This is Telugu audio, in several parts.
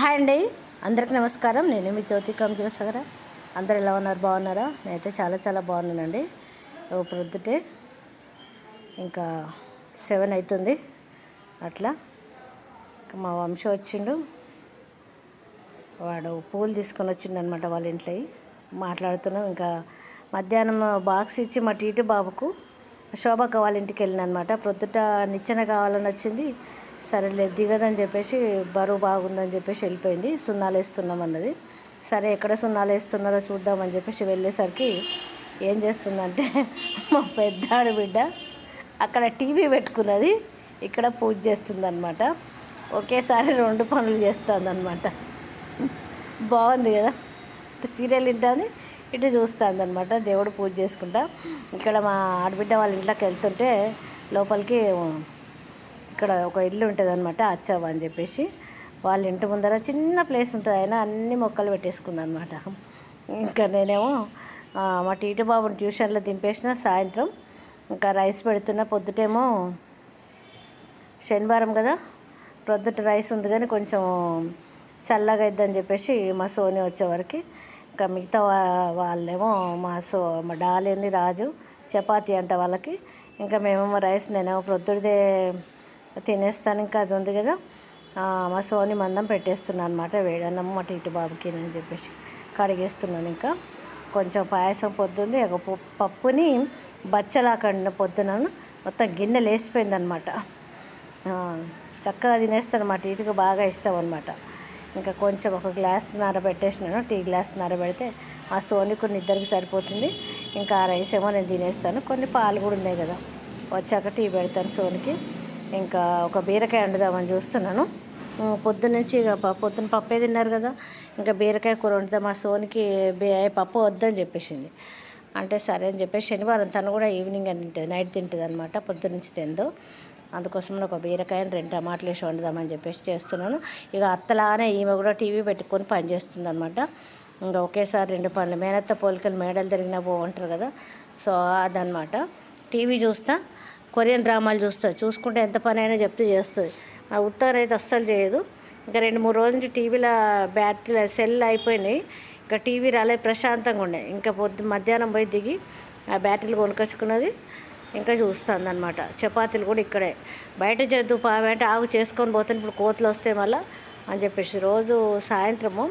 హాయ్ అండి. అందరికి నమస్కారం. నేను మీ జ్యోతి కంజోసగర అందరు ఎలా ఉన్నారు? బాగున్నారా? నేనైతే చాలా చాలా బాగున్నానండి. ప్రొద్దుటే. ఇంకా సెవెన్ అవుతుంది అట్లా. ఇంకా మా వంశ వచ్చిండు. వాడు పూలు తీసుకొని వచ్చిండు అనమాట వాళ్ళ ఇంట్లో మాట్లాడుతున్నాం. ఇంకా మధ్యాహ్నం బాక్స్ ఇచ్చి మా టీటు బాబుకు. శోభక్క వాళ్ళ ఇంటికి వెళ్ళిన అనమాట ప్రొద్దుట నిచ్చెన కావాలని వచ్చింది. సరేలే దిగదని చెప్పేసి బరువు బాగుందని చెప్పేసి వెళ్ళిపోయింది. సున్నాలు వేస్తున్నాం అన్నది. సరే ఎక్కడ సున్నాలు వేస్తున్నారో చూద్దామని చెప్పేసి వెళ్ళేసరికి ఏం చేస్తుందంటే మా పెద్దాడు బిడ్డ అక్కడ టీవీ పెట్టుకున్నది ఇక్కడ పూజ చేస్తుందన్నమాట. ఒకేసారి రెండు పనులు చేస్తుందన్నమాట. బాగుంది కదా? ఇటు సీరియల్ వింటుంది ఇటు చూస్తుందన్నమాట. దేవుడు పూజ చేసుకుంటా. ఇక్కడ మా ఆడబిడ్డ వాళ్ళ ఇంట్లోకి వెళ్తుంటే లోపలికి ఇక్కడ ఒక ఇల్లు ఉంటుంది అనమాట అచ్చవ్వ అని చెప్పేసి. వాళ్ళ ఇంటి ముందర చిన్న ప్లేస్ ఉంటుంది అయినా అన్ని మొక్కలు పెట్టేసుకుంది అనమాట ఇంకా నేనేమో మా టీటీ బాబుని ట్యూషన్లో దింపేసిన సాయంత్రం. ఇంకా రైస్ పెడుతున్న పొద్దుటేమో శనివారం కదా ప్రొద్దుట రైస్ ఉంది కానీ కొంచెం చల్లగా ఇద్దని చెప్పేసి మా సోని వచ్చేవరకు ఇంకా మిగతా వాళ్ళేమో మా సో మా డాలిని రాజు చపాతీ అంట వాళ్ళకి. ఇంకా మేమేమో రైస్ నేనేమో ప్రొద్దుడిదే తినేస్తాను ఇంకా అది ఉంది కదా. మా సోని మందం పెట్టేస్తున్నాను అనమాట వేడన్నం మా టీటు బాబుకి అని చెప్పేసి కడిగేస్తున్నాను ఇంకా. కొంచెం పాయసం పొద్దుంది ఒక పప్పు- పప్పుని బచ్చలా కండిన పొద్దునను మొత్తం గిన్నె లేసిపోయిందనమాట అనమాట చక్కగా తినేస్తాను మా టీటీకి బాగా ఇష్టం అనమాట ఇంకా కొంచెం ఒక గ్లాస్ నార పెట్టేసినాను టీ గ్లాస్ నార పెడితే మా సోని కొన్ని ఇద్దరికి సరిపోతుంది. ఇంకా ఆ రైస్ ఏమో నేను తినేస్తాను. కొన్ని పాలు కూడా ఉన్నాయి కదా వచ్చాక టీ పెడతాను సోనికి. ఇంకా ఒక బీరకాయ వండుదామని చూస్తున్నాను. పొద్దున్న నుంచి ఇక ప- పొద్దున్న పప్పే తిన్నారు కదా ఇంకా బీరకాయ కూర వండుతా మా సోనికి బే పప్పు వద్దని చెప్పేసింది. అంటే సరే అని చెప్పేసి శనివారం తను కూడా ఈవినింగ్ అని తింటుంది నైట్ తింటుంది అనమాట పొద్దున్న నుంచి తిందో. అందుకోసం ఒక బీరకాయని రెండు టమాటాలు వేసి వండుదామని చెప్పేసి చేస్తున్నాను. ఇక అత్తలానే ఈమె కూడా టీవీ పెట్టుకొని పనిచేస్తుంది అనమాట ఇంకా ఒకేసారి రెండు పనులు మేనత్త పోలికలు మేడలు తిరిగినా బాగుంటారు కదా సో అదనమాట టీవీ చూస్తా కొరియన్ డ్రామాలు చూస్తుంది. చూసుకుంటే ఎంత పని అయినా చెప్తే చేస్తుంది. ఆ ఉత్తరం అయితే అస్సలు చేయదు. ఇంకా రెండు మూడు రోజుల నుంచి టీవీలో బ్యాటరీ సెల్ అయిపోయినాయి. ఇంకా టీవీ రాలే ప్రశాంతంగా ఉండే. ఇంకా పొద్దు మధ్యాహ్నం పోయి దిగి ఆ బ్యాటరీలు కొనుకొచ్చుకున్నది ఇంకా చూస్తుంది అనమాట చపాతీలు కూడా ఇక్కడే. బయట చేద్దు పావేంటే ఆగు చేసుకొని పోతాను ఇప్పుడు కోతులు వస్తే మళ్ళా అని చెప్పేసి రోజు సాయంత్రము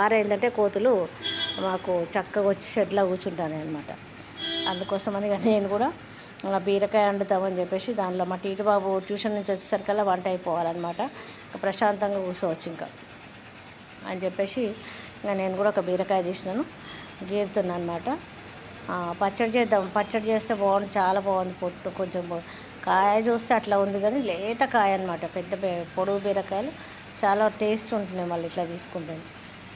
ఆరైందంటే కోతులు మాకు చక్కగా వచ్చి షెడ్లో కూర్చుంటాను అనమాట అందుకోసమని నేను కూడా అలా బీరకాయ వండుతామని చెప్పేసి దానిలో మా టీటి బాబు ట్యూషన్ నుంచి వచ్చేసరికల్లా వంట అయిపోవాలన్నమాట. ప్రశాంతంగా కూర్చోవచ్చు ఇంకా. అని చెప్పేసి ఇంకా నేను కూడా ఒక బీరకాయ తీసినాను. గీరుతున్నాను అనమాట పచ్చడి చేద్దాం. పచ్చడి చేస్తే బాగుంది చాలా బాగుంది పొట్టు. కొంచెం కాయ చూస్తే అట్లా ఉంది కానీ లేత కాయ అనమాట పెద్ద బే- పొడుగు బీరకాయలు. చాలా టేస్ట్ ఉంటున్నాయి మళ్ళీ ఇట్లా తీసుకుంటే.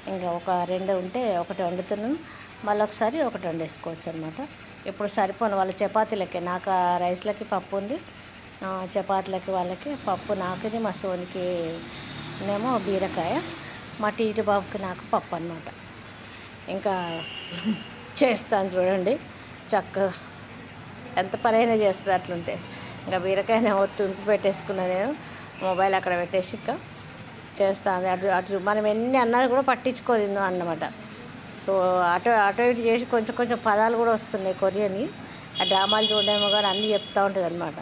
ఇంకా ఒక రెండు ఉంటే ఒకటి వండుతున్నాను. మళ్ళీ ఒకసారి ఒకటి వండేసుకోవచ్చు అనమాట ఇప్పుడు సరిపోను వాళ్ళ చపాతీలకి. నాకు ఆ రైస్లకి పప్పు ఉంది. చపాతీలకి వాళ్ళకి పప్పు నాకుది మా సోనికి నేమో బీరకాయ. మా టీటి బాబుకి నాకు పప్పు అనమాట ఇంకా చేస్తాను చూడండి. చక్కగా ఎంత పనైనా చేస్తుంది అట్లుంటే. ఇంకా బీరకాయని తుంపి పెట్టేసుకున్నా నేను. మొబైల్ అక్కడ పెట్టేసి ఇంకా చేస్తాను. అటు అటు మనం ఎన్ని అన్నా కూడా పట్టించుకోదు అన్నమాట. సో అటు అటు ఇటు చేసి కొంచెం కొంచెం పదాలు కూడా వస్తున్నాయి కొరియని. ఆ డ్రామాలు చూడడేమో కానీ అన్నీ చెప్తూ ఉంటుంది అనమాట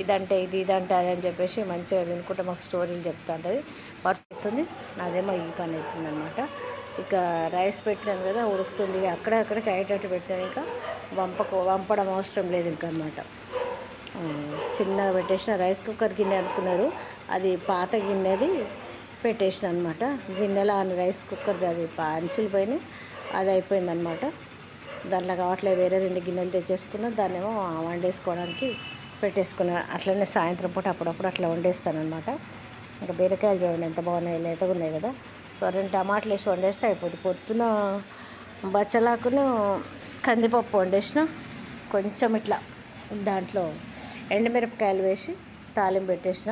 ఇదంటే ఇది ఇదంటే అది అని చెప్పేసి మంచిగా వినుకుంటే మాకు స్టోరీలు చెప్తూ ఉంటుంది. పర్ఫెక్ట్ ఉంది నాదేమో ఈ పని అవుతుంది అనమాట ఇక రైస్ పెట్టాను కదా ఉడుకుతుంది. ఇక అక్కడ అక్కడికి అయ్యేటట్టు పెట్టాను ఇంకా. వంపకు వంపడం అవసరం లేదు ఇంకా అనమాట చిన్నగా పెట్టేసిన రైస్ కుక్కర్ గిన్నె అనుకున్నారు. అది పాత గిన్నెది పెట్టేసిన అనమాట గిన్నెలో ఆ రైస్ కుక్కర్ది అది అంచులు పోయినాయి. అది అయిపోయిందనమాట దాంట్లో కావట్లేదు వేరే రెండు గిన్నెలు తెచ్చేసుకున్నా దాన్ని ఏమో వండేసుకోవడానికి పెట్టేసుకున్నాను అట్లనే సాయంత్రం పూట అప్పుడప్పుడు అట్లా వండేస్తాను అనమాట ఇంకా బీరకాయలు చూడండి ఎంత బాగున్నాయి లేతగా ఉన్నాయి కదా. సో రెండు టమాటాలు వేసి వండేస్తే అయిపోద్ది. పొద్దున బచ్చలాకును కందిపప్పు వండేసిన. కొంచెం ఇట్లా దాంట్లో ఎండుమిరపకాయలు వేసి తాలింపు పెట్టేసిన.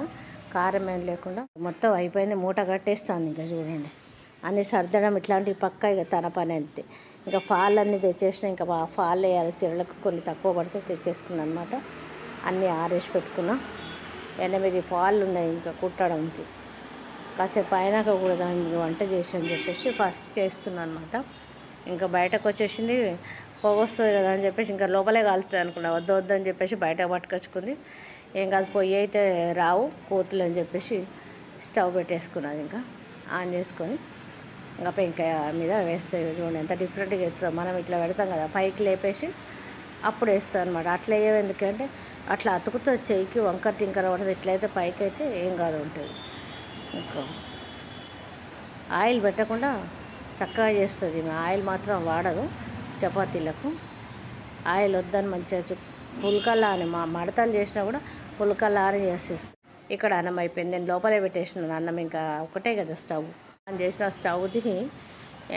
కారం ఏం లేకుండా. మొత్తం అయిపోయింది మూట కట్టేస్తాను ఇంకా చూడండి. అన్ని సర్దడం ఇట్లాంటివి పక్క ఇక తన పని అంతే. ఇంకా ఫాల్ అన్నీ తెచ్చేసిన ఇంకా ఫాల్ వేయాలి చీరలకు కొన్ని తక్కువ పడితే తెచ్చేసుకున్నాను అనమాట అన్నీ ఆరేసి పెట్టుకున్నా. ఎనిమిది ఫాళ్ళు ఉన్నాయి ఇంకా కుట్టడానికి. కాసేపు అయినాక కూడా దాన్ని వంట చేసి అని చెప్పేసి ఫస్ట్ చేస్తున్నాను అనమాట ఇంకా బయటకు వచ్చేసింది పొగ వస్తుంది కదా అని చెప్పేసి ఇంకా లోపలే కాలుతుంది అనుకున్నా. వద్దు వద్దు అని చెప్పేసి బయట పట్టుకొచ్చుకుంది. ఏం కాదు పొయ్యి అయితే రావు కోతులు అని చెప్పేసి స్టవ్ పెట్టేసుకున్నది ఇంకా. ఆన్ చేసుకొని ఇంకా పెంకాయ మీద వేస్తాయి చూడండి ఎంత డిఫరెంట్గా ఎత్తుంది మనం ఇట్లా పెడతాం కదా పైకి లేపేసి అప్పుడు వేస్తాం అనమాట అట్లా వేయవు ఎందుకంటే అట్లా అతుకుతుంది చెయ్యికి వంకర టింకర పడుతుంది ఇట్లయితే పైకి అయితే ఏం కాదు ఉంటుంది. ఇంకా ఆయిల్ పెట్టకుండా చక్కగా చేస్తుంది. ఆయిల్ మాత్రం వాడదు చపాతీలకు. ఆయిల్ వద్దని మంచిగా చు- పుల్కల్లా అని మా మడతలు చేసినా కూడా పుల్కల్లా అని చేసేస్తుంది. ఇక్కడ అన్నం అయిపోయింది. నేను లోపలే పెట్టేసినాను. అన్నం ఇంకా ఒకటే కదా స్టవ్. ఆన్ చేసిన స్టవ్ది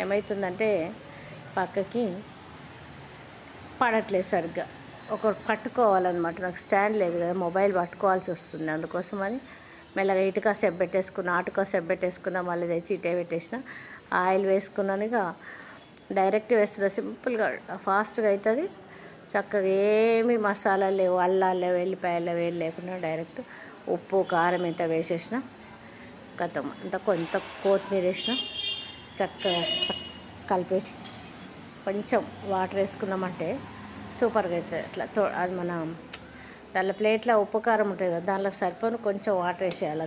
ఏమవుతుందంటే పక్కకి పడట్లేదు సరిగ్గా. ఒక పట్టుకోవాలన్నమాట. నాకు స్టాండ్ లేదు కదా మొబైల్ పట్టుకోవాల్సి వస్తుంది. అందుకోసమని మెల్లగా ఇటుక సెబ్ పెట్టేసుకున్న ఆటుక సెబ్ పెట్టేసుకున్నా మళ్ళీ తెచ్చి ఇటే పెట్టేసిన. ఆయిల్ వేసుకున్నాను ఇక. డైరెక్ట్ వేస్తున్నా సింపుల్గా ఫాస్ట్గా అవుతుంది. చక్కగా ఏమి మసాలాలు లేవు అల్లాలు లేవు ఎల్లిపాయలు లేవు లేకుండా డైరెక్ట్ ఉప్పు కారం ఇంత వేసేసిన. కథం. అంత కొంత కొత్తిమీర వేసిన చక్కగా కలిపేసి కొంచెం వాటర్ వేసుకున్నామంటే సూపర్గా అవుతుంది అట్లా తో అది మన దాంట్లో ప్లేట్లో ఉప్పు కారం ఉంటుంది కదా దాంట్లో సరిపోను కొంచెం వాటర్ వేసేయాలి.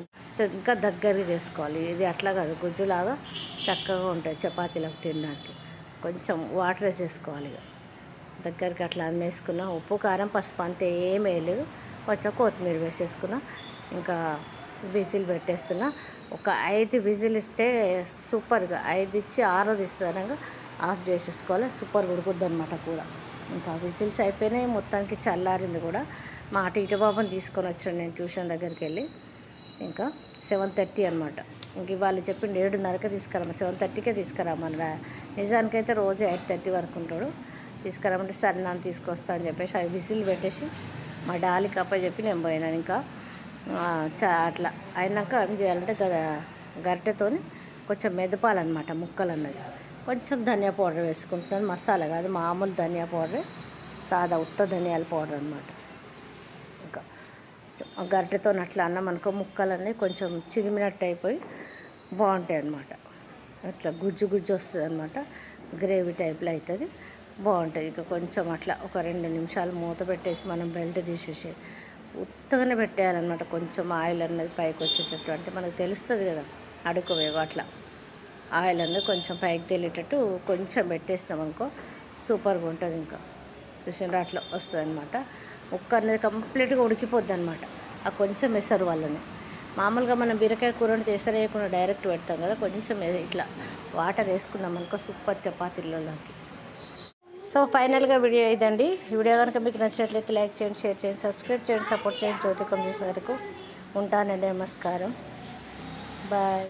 ఇంకా దగ్గరగా చేసుకోవాలి. ఇది అట్లా కాదు గుజ్జులాగా చక్కగా ఉంటుంది చపాతీలకు తినడానికి. కొంచెం వాటర్ వేసేసుకోవాలి ఇక. దగ్గరికి అట్లా వేసుకున్నా ఉప్పు కారం పసుపు అంతే ఏం వేయలేదు. కొంచెం కొత్తిమీర వేసేసుకున్నా ఇంకా విజిల్ పెట్టేస్తున్నా. ఒక ఐదు విజిల్ ఇస్తే సూపర్గా. ఐదు ఇచ్చి ఆరోది ఇస్తానంగా ఆఫ్ చేసేసుకోవాలి. సూపర్ ఉడుకుద్ది అనమాట కూర. ఇంకా విజిల్స్ అయిపోయినాయి. మొత్తానికి చల్లారింది కూడా. మా అటు ఇటు బాబుని తీసుకొని వచ్చాను నేను ట్యూషన్ దగ్గరికి వెళ్ళి. ఇంకా సెవెన్ థర్టీ అనమాట ఇంక ఇవాళ చెప్పిండు ఏడున్నరకే తీసుకురామ. సెవెన్ థర్టీకే తీసుకురామన్నా నిజానికైతే రోజు ఎయిట్ థర్టీ వరకు ఉంటాడు. తీసుకురామంటే సరే నన్ను తీసుకొస్తా అని చెప్పేసి అవి విజిల్ పెట్టేసి మా డాలికి అప్ప చెప్పి నేను పోయినాను. ఇంకా అట్లా అయినాక ఏం చేయాలంటే గ గరిటెతోని కొంచెం మెదపాలన్నమాట ముక్కలు అన్నది కొంచెం ధనియా పౌడర్ వేసుకుంటున్నాను మసాలా కాదు మామూలు ధనియా పౌడర్ సాదా ఉత్త ధనియాల పౌడర్ అనమాట ఇంకా గరిటెతో అట్లా అన్నం అనుకో ముక్కలన్నీ కొంచెం చిరిమినట్టు అయిపోయి బాగుంటాయి అన్నమాట. అట్లా గుజ్జు గుజ్జు వస్తుంది అనమాట గ్రేవీ టైప్లో అవుతుంది బాగుంటుంది ఇక కొంచెం అట్లా ఒక రెండు నిమిషాలు మూత పెట్టేసి మనం బెల్ట్ తీసేసి ఉత్తగానే పెట్టేయాలన్నమాట. కొంచెం ఆయిల్ అన్నది పైకి వచ్చేటట్టు. అంటే మనకు తెలుస్తుంది కదా అడుకోవేగో అట్లా. ఆయిల్ అన్నది కొంచెం పైకి తెలియటట్టు కొంచెం పెట్టేసినాం అనుకో సూపర్గా ఉంటుంది ఇంకా. చూసిన అట్లా వస్తుంది అనమాట ముక్క అనేది కంప్లీట్గా ఉడికిపోద్ది అనమాట ఆ కొంచెం ఎసరు వాళ్ళని. మామూలుగా మనం బీరకాయ కూరని వండితే వేయకుండా డైరెక్ట్ పెడతాం కదా కొంచెం ఇట్లా వాటర్ వేసుకున్నాం అనుకో సూపర్ చపాతీలలోకి సో ఫైనల్గా వీడియో ఇదండి. వీడియో కనుక మీకు నచ్చినట్లయితే లైక్ చేయండి షేర్ చేయండి సబ్స్క్రైబ్ చేయండి సపోర్ట్ చేయండి. జ్యోతి కంపెనీస్ వరకు ఉంటానండి. నమస్కారం. బాయ్.